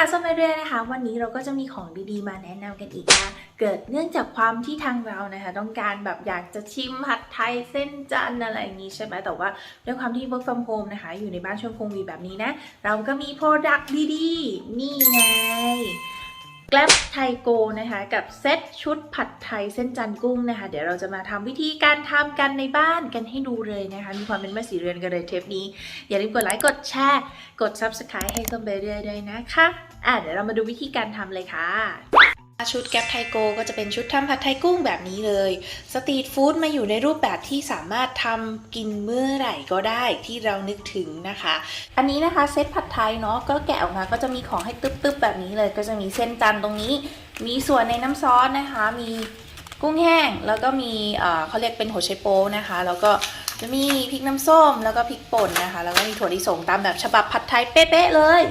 ค่ะส้มเรื่อยนะคะ วันนี้เราก็จะมีของดีๆ มาแนะนำกันอีกนะเกิดเนื่องจากความที่ทางเรานะคะ ต้องการแบบอยากจะชิมผัดไทยเส้นจันทร์อะไรอย่างนี้ใช่ไหมแต่ว่าด้วยความที่ work from home นะคะ อยู่ในบ้านช่วงโควิดแบบนี้นะ เราก็มี product ดีๆ นี่ไงแกลบไทโกนะคะกับเซตชุดผัดไทยเส้นจันทร์กุ้งนะคะ เดี๋ยวเราจะมาทำวิธีการทำกันในบ้านกันให้ดูเลยนะคะ มีความเป็นแม่สีเรือนกันเลยเทปนี้ อย่าลืมกดไลค์กดแชร์ กด subscribe ให้ส้มเบเรื่อยด้วยนะคะ อะเดี๋ยวเรามาดูวิธีการทำเลยค่ะชุดแกลบไทโกก็จะเป็นชุดทำผัดไทยกุ้งแบบนี้เลย สตรีทฟู้ดมาอยู่ในรูปแบบที่สามารถทำกินเมื่อไหร่ก็ได้ที่เรานึกถึงนะคะ อันนี้นะคะเซตผัดไทยเนาะก็แกะออกมาก็จะมีของให้ตึ๊บๆแบบนี้เลย ก็จะมีเส้นจันตรงนี้ มีส่วนในน้ำซอสนะคะ มีกุ้งแห้งแล้วก็มีเขาเรียกเป็นหัวไชโป๊นะคะ แล้วก็จะมีพริกน้ำส้มแล้วก็พริกป่นนะคะ แล้วก็มีถั่วลิสงตามแบบฉบับผัดไทยเป๊ะๆเลย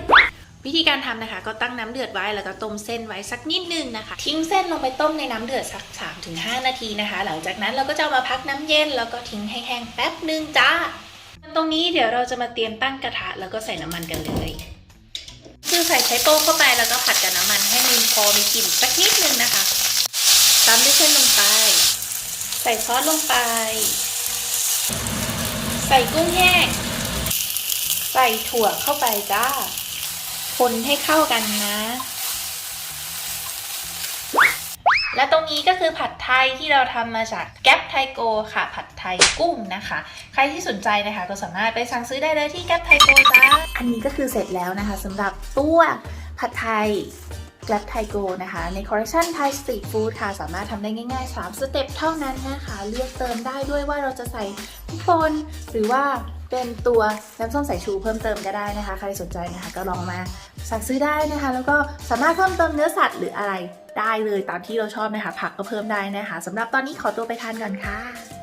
วิธีการทำนะคะ ก็ตั้งน้ำเดือดไว้แล้วก็ต้มเส้นไว้สักนิดนึงนะคะ ทิ้งเส้นลงไปต้มในน้ำเดือดสัก 3-5 นาทีนะคะ หลังจากนั้นเราก็จะามาพักน้ำเย็นแล้วก็ทิ้งให้แห้งแป๊บนึงจ้าตรงนี้เดี๋ยวเราจะมาเตรียมตั้งกระทะแล้วก็ใส่น้ำมันกันเลยคือใส่ไชโป๊เข้าไปแล้วก็ผัดกับน้ำมันให้มีพอมีกลิ่นสักนิดนึงนะคะตามด้วยเส้นลงไป ใส่ซอสลงไป ใส่กุ้งแห้ง ใส่ถั่วเข้าไปจ้า คนให้เข้ากันนะ และตรงนี้ก็คือผัดไทยที่เราทำมาจากแก๊ปไทโกค่ะ ผัดไทยกุ้งนะคะ ใครที่สนใจนะคะ ก็สามารถไปสั่งซื้อได้เลยที่แก๊ปไทโกจ้าอันนี้ก็คือเสร็จแล้วนะคะสำหรับตัวผัดไทยแกลบไทโกนะคะ ในคอลเลคชันไทยสตรีทฟู้ดค่ะ สามารถทำได้ง่าย ๆ 3 สเต็ปเท่านั้นนะคะ เลือกเติมได้ด้วยว่าเราจะใส่พริกป่นหรือว่า เป็นตัวน้ำส้มสายชูเพิ่มเติมก็ได้นะคะ ใครสนใจนะคะก็ลองมาสั่งซื้อได้นะคะ แล้วก็สามารถเพิ่มเติมเนื้อสัตว์หรืออะไรได้เลยตามที่เราชอบนะคะ ผักก็เพิ่มได้นะคะสำหรับตอนนี้ขอตัวไปทานก่อนค่ะ